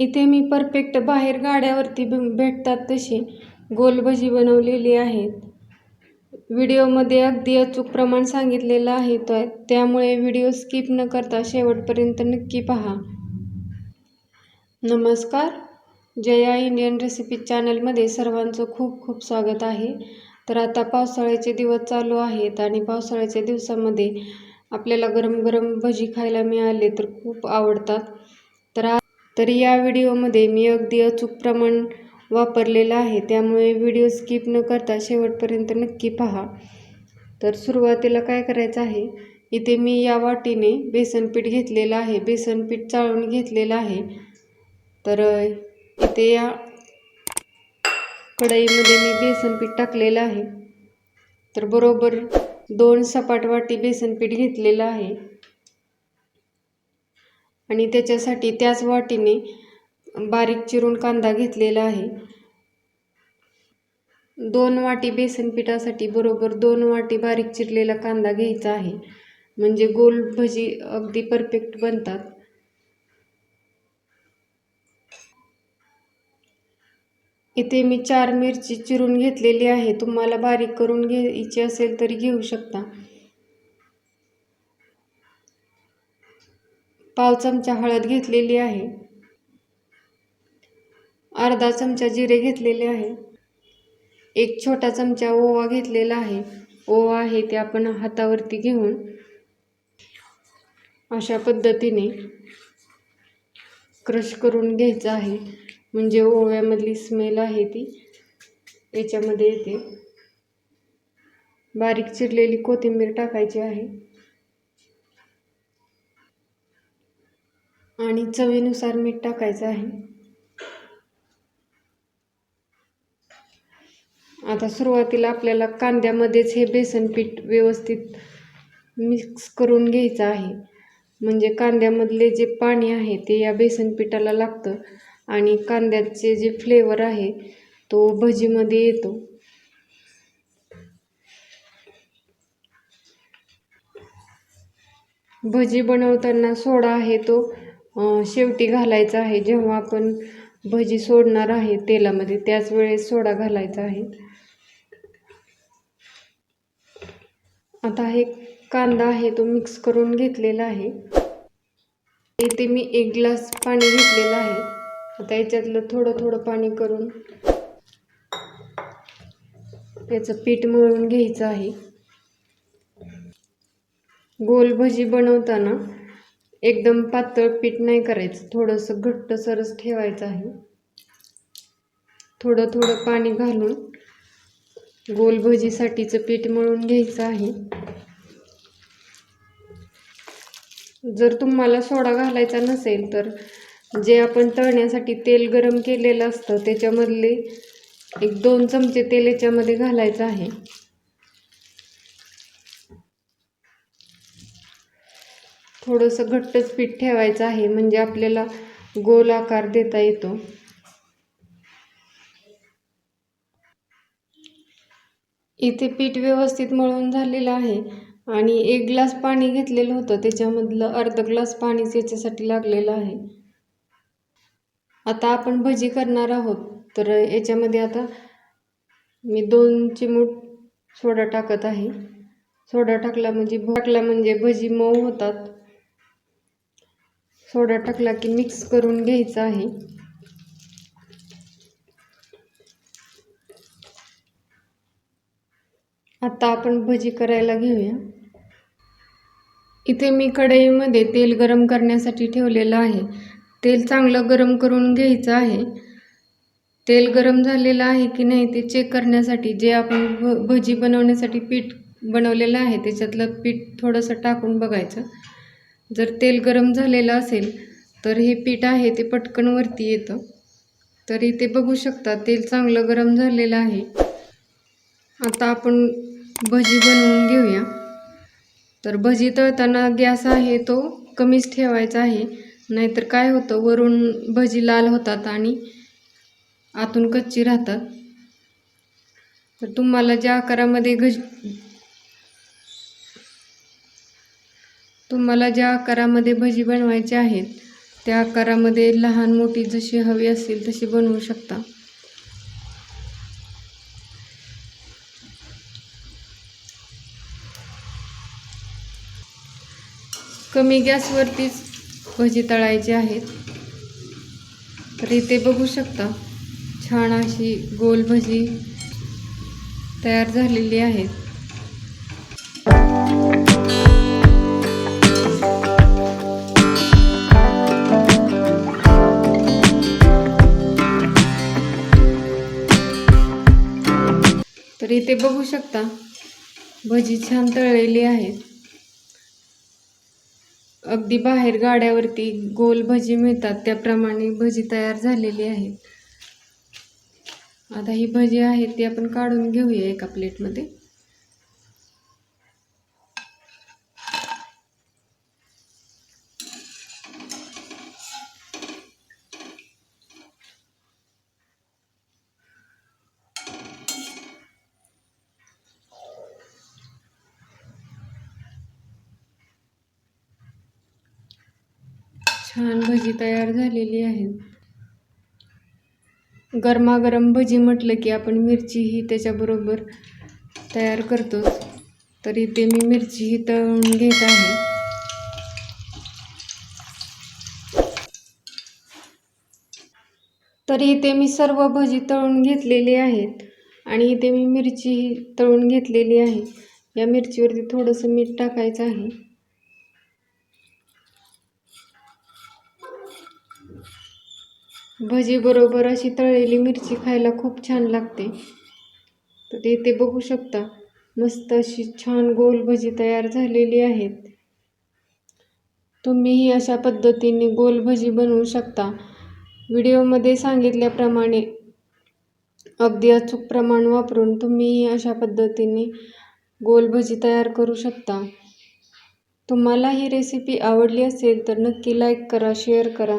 इथे मी परफेक्ट बाहेर गाड्यावरती भेटतात तशी गोल भजी बनवलेली आहेत. व्हिडिओमध्ये अगदी अचूक प्रमाण सांगितलेलं आहे तर त्यामुळे व्हिडिओ स्किप न करता शेवटपर्यंत नक्की पहा. नमस्कार. जया इंडियन रेसिपी चॅनलमध्ये सर्वांचं खूप खूप स्वागत आहे. तर आता पावसाळ्याचे दिवस चालू आहेत आणि पावसाळ्याच्या दिवसामध्ये आपल्याला गरम गरम भजी खायला मिळाले तर खूप आवडतात. तर या व्हिडिओमध्ये मी अगदी अचूक प्रमाण वापरलेलं आहे. त्यामुळे व्हिडिओ स्किप न करता शेवटपर्यंत नक्की पहा. तर सुरुवातीला काय करायचं आहे? इथे मी या वाटीने बेसनपीठ घेतलेलं आहे. बेसनपीठ चाळून घेतलेलं आहे. तर इथे या कढईमध्ये मी बेसनपीठ टाकलेलं आहे. तर बरोबर दोन सपाट वाटी बेसनपीठ घेतलेलं आहे. आणि त्याच्यासाठी त्याच वाटीने बारीक चिरून कांदा घेतलेला आहे. दोन वाटी बेसन पिठासाठी बरोबर दोन वाटी बारीक चिरलेला कांदा घ्यायचा आहे. म्हणजे गोल भजी अगदी परफेक्ट बनतात. इथे मी चार मिरची चिरून घेतलेली आहे. तुम्हाला बारीक करून घ्यायची असेल तरी घेऊ शकता. पाव चमचा हळद घेतलेली आहे. अर्धा चमचा जिरे घेतलेले आहे. एक छोटा चमचा ओवा घेतलेला आहे. ओवा आहे ते आपण हातावरती घेऊन अशा पद्धतीने क्रश करून घ्यायचं आहे. म्हणजे ओव्यामधली स्मेल आहे ती. याच्यामध्ये येते. बारीक चिरलेली कोथिंबीर टाकायची आहे. आणि चवीनुसार मीठ टाकायचं आहे. आता सुरुवातीला आपल्याला कांद्यामध्येच हे बेसन पीठ व्यवस्थित मिक्स करून घ्यायचं आहे. म्हणजे कांद्यामधले जे पाणी आहे ते या बेसन पिठाला लागतं आणि कांद्याचे जे फ्लेवर आहे तो भजीमध्ये येतो. भजी बनवताना सोडा आहे तो शेवटी घालायचा आहे. जेव्हा आपण भजी सोडणार आहे तेलामध्ये त्याच वेळेस सोडा घालायचा आहे. आता हे कांदा आहे तो मिक्स करून घेतलेला आहे. इथे मी एक ग्लास पाणी घेतलेलं आहे. आता याच्यातलं थोडं थोडं पाणी करून याचं पीठ मळून घ्यायचं आहे. गोल भजी बनवताना एकदम पातळ पीठ नाही करायचं. थोडंसं घट्ट सरस ठेवायचं आहे. थोडं थोडं पाणी घालून गोल भजीसाठीचं पीठ मळून घ्यायचं आहे. जर तुम्हाला सोडा घालायचा नसेल तर जे आपण तळण्यासाठी तेल गरम केलेलं असतं त्याच्यामधले एक दोन चमचे तेल याच्यामध्ये घालायचं आहे. थोडंसं घट्टच पीठ ठेवायचं आहे म्हणजे आपल्याला गोल आकार देता येतो. इथे पीठ व्यवस्थित मळून झालेलं आहे आणि एक ग्लास पाणी घेतलेलं होतं त्याच्यामधलं अर्ध ग्लास पाणीच याच्यासाठी लागलेलं आहे. आता आपण भजी करणार आहोत तर याच्यामध्ये आता मी दोन चिमूट सोडा टाकत आहे. सोडा टाकला म्हणजे टाकला म्हणजे भजी मऊ होतात. सोडा टाकला की मिक्स करून घ्यायचं आहे. आता आपण भजी करायला घेऊया. इथे मी कढईमध्ये तेल गरम करण्यासाठी ठेवलेलं आहे. तेल चांगलं गरम करून घ्यायचं आहे. तेल गरम झालेलं आहे की नाही ते चेक करण्यासाठी जे आपण भ भजी बनवण्यासाठी पीठ बनवलेलं आहे त्याच्यातलं पीठ थोडंसं टाकून बघायचं. जर तेल गरम झालेलं असेल तर हे पीठ आहे ते पटकन वरती येतं. तर इथे बघू शकता तेल चांगलं गरम झालेलं आहे. आता आपण भजी बनवून घेऊया. तर भजी तळताना गॅस आहे तो कमीच ठेवायचा आहे. नाहीतर काय होतं वरून भजी लाल होतात आणि आतून कच्ची राहतात. तर तुम्हाला ज्या आकारामध्ये गज तुम्हाला ज्या आकारामध्ये भजी बनवायची आहेत त्या आकारामध्ये लहान मोठी जशी हवी असेल तशी बनवू शकता. कमी गॅसवरतीच भजी तळायची आहेत. तर इथे बघू शकता. छान अशी गोल भजी तयार झालेली आहेत. तर इथे बघू शकता. भजी छान तळलेली आहेत. अगदी बाहेर गाड्यावरती गोल भजी मिळतात. त्याप्रमाणे भजी तयार झालेली आहेत. आता ही भजी आहे ती आपण काढून घेऊया एका प्लेटमध्ये छान भजी तयार झालेली आहे गरमागरम भजी म्हटलं की आपण मिरचीही त्याच्याबरोबर तयार करतो. तर इथे मी मिरचीही तळून घेत आहे. तर इथे मी सर्व भजी तळून घेतलेली आहेत आणि इथे मी मिरचीही तळून घेतलेली आहे. या मिरचीवरती थोडंसं मीठ टाकायचं आहे. भजी बरोबर अशी तळलेली मिरची खायला खूप छान लागते. तर ते इथे बघू शकता मस्त अशी छान गोल भजी तयार झालेली आहेत तुम्हीही अशा पद्धतीने गोल भजी बनवू शकता. व्हिडिओमध्ये सांगितल्याप्रमाणे अगदी अचूक प्रमाण वापरून तुम्हीही अशा पद्धतीने गोल भजी तयार करू शकता. तुम्हाला ही रेसिपी आवडली असेल तर नक्की लाईक करा शेअर करा.